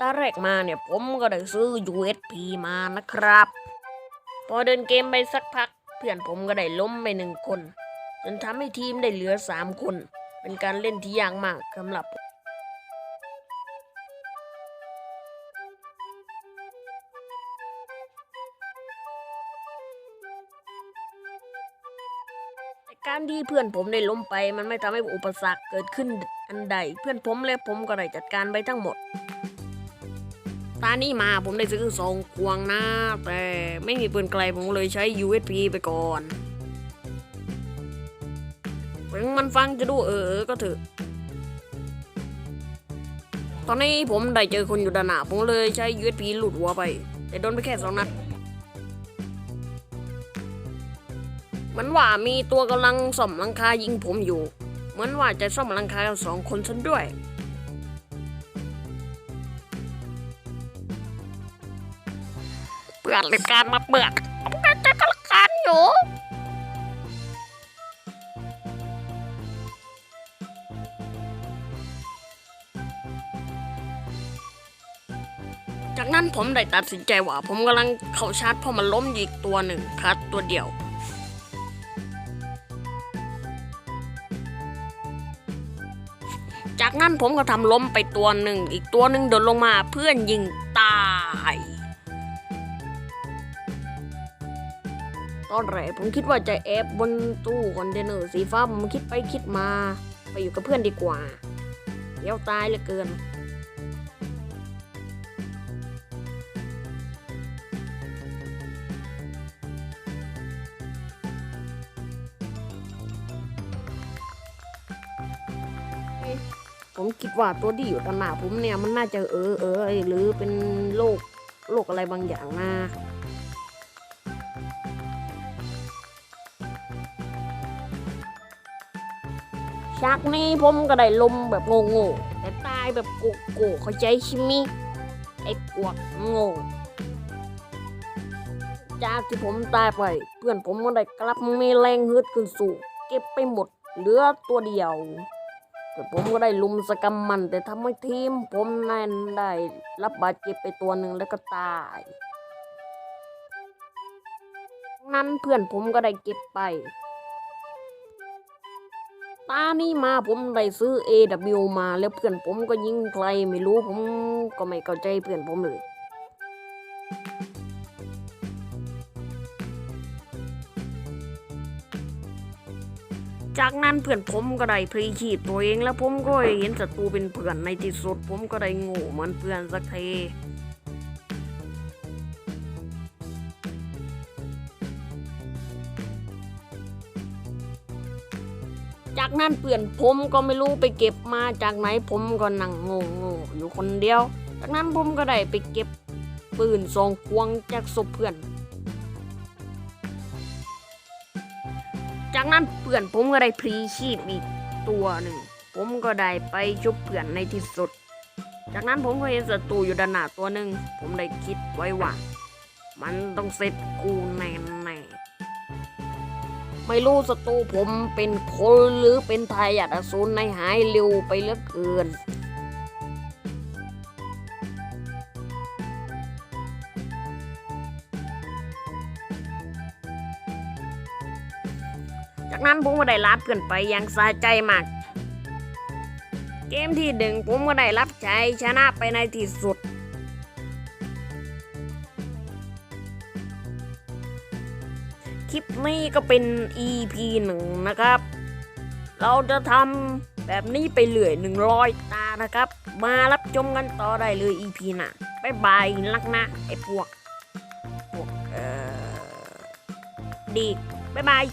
ตาแรกมาเนี่ยผมก็ได้ซื้อ USP มานะครับ พอเดินเกมไปสักพัก เพื่อนผมก็ได้ล้มไปหนึ่งคน จนทำให้ทีมได้เหลือสามคน เป็นการเล่นที่ยากมากสำหรับการที่เพื่อนผมได้ล้มไป มันไม่ทำให้อุปสรรคเกิดขึ้นอันใด เพื่อนผมและผมก็ได้จัดการไปทั้งหมด ตานี้มาผมได้ซื้อซองควงนะ แต่ไม่มีปืนไกลผมเลยใช้ USP ไปก่อนถึงมันฟังจะดูเออก็เถอะ ตอนนี้ผมได้เจอคนอยู่ด้านหน้าผมเลยใช้ USP หลุดหัวไป แต่โดนไปแค่สองนัดเหมือนว่ามีตัวกำลังซ่อมลังคายิงผมอยู่ เหมือนว่าจะซ่อมลังคาสองคนฉันด้วย เปิดรายการมาเปิดผมก็จะกำการอยู่จากนั้นผมได้ตัดสินใจว่า ผมกำลังเข้าชาร์จพราะมันล้มอีกตัวหนึ่งคัดตัวเดียวจากนั้นผมก็ทำล้มไปตัวหนึ่ง อีกตัวหนึ่งโดนลงมาเพื่อนยิงตาย ตอนแรกผมคิดว่าจะแอบบนตู้คอนเทนเนอร์สีฟ้าผมคิดไปคิดมา ไปอยู่กับเพื่อนดีกว่าเดี๋ยวตายเหลือเกินผมคิดว่าตัวที่อยู่ด้านหน้าผมเนี่ยมันน่าจะเออเออหรือเป็นโรคโรคอะไรบางอย่างนะ ชักนี้ผมก็ได้ลมแบบโง่ๆแต่ตายแบบโกโก้เข้าใจใช่ไหมยไอ้พวกโง่จากที่ผมตายไป เพื่อนผมก็ได้กลับมีแรงฮึดขึ้นสู่ เก็บไปหมดเหลือตัวเดียวแต่ผมก็ได้ลุมสกรรมมัน แต่ทำให้ทีม ผมนั่นได้รับบาดเจ็บไปตัวหนึ่งแล้วก็ตาย นั้นเพื่อนผมก็ได้เก็บไป ตานี้มาผมได้ซื้อ AW มาแล้วเพื่อนผมก็ยิงใครไม่รู้ผมก็ไม่เข้าใจเพื่อนผมเลยจากนั้นเพื่อนผมก็ได้พลีชีพตัวเองแล้วผมก็เห็นศัตรูเป็นเพื่อนในที่สุดผมก็ได้โง่เหมือนเพื่อนสักที จากนั้นเพื่อนผมก็ไม่รู้ไปเก็บมาจากไหนผมก็นั่งโง่โง่ๆอยู่คนเดียว จากนั้นผมก็ได้ไปเก็บปืนสองควงจากศพเพื่อน จากนั้นเพื่อนผมก็ได้พลีชีพอีกตัวหนึ่ง ผมก็ได้ไปชุบเพื่อนในที่สุด จากนั้นผมก็เห็นศัตรูอยู่ด้านหน้าตัวหนึ่ง ผมได้คิดไว้ว่า มันต้องเสร็จกูแน่น ไม่รู้ศัตรูผมเป็นคนหรือเป็นทายาทอสูรในหายเร็วไปเหลือเกินจากนั้นผมก็ได้รับเพื่อนไปอย่างสะใจมาก เกมที่หนึ่งผมก็ได้รับชัยชนะไปในที่สุด คลิปนี้ก็เป็น EP หนึ่งนะครับ เราจะทำแบบนี้ไปเรื่อยหนึ่งร้อยตานะครับ มารับชมกันต่อได้เลย EP หน้าบายบายลักนะไอ้พวก พวก เอ่อดีบายบาย